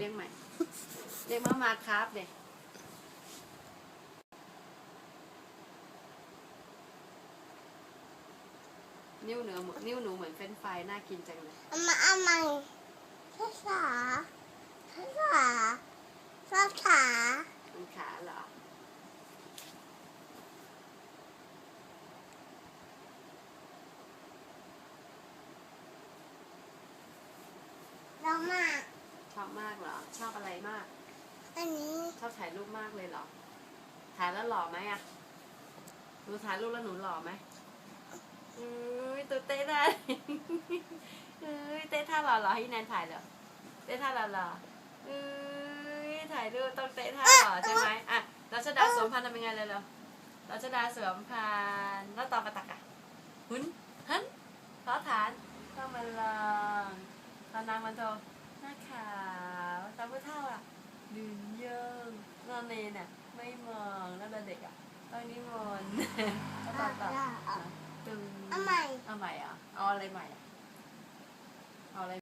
เรียกใหม่ เรียกมามาครับเด็นิ้วเหนือเหมือนนิ้วหนูเหมือนเฟรนช์ฟรายน่ากินจังเลยเอามาเอาใหม่ภาษาภาษาภาษามันขาเหรอเรามาช อบมากเหรอ ชอบอะไรมาก อันนี้ชอบถ่ายรูปมากเลยเหรอ ถ่ายแล้วหล่อไหมอะหนูถ่ายรูปแล้วหนูหล่อไหมอุ้ยตัวเต้ได้เอ้ยเต้ท่าหล่อหล่อให้แนนถ่ายเหรอเต้ท่าหล่อหล่อเอ้ยถ่ายรูปต้องเต้ท่าหล่อใช่ไหมอะรัชดาสวมพันธุ์ทำยังไงเลยเหรอรัชดาสวมพันธุ์แล้วต่อมาตักอะหุนหันขอฐานต้องมาลองตอนนางมันโทหน้าขาวตาผู้ เท่าอะยืนเยิงนอนเนนอะไม่มองแล้วเด็กอะต้องนิมนต์แล้วต่อต่อตึงเอาใหม่เอาใหม่อะเอาอะไรใหม่อะเอาอะไร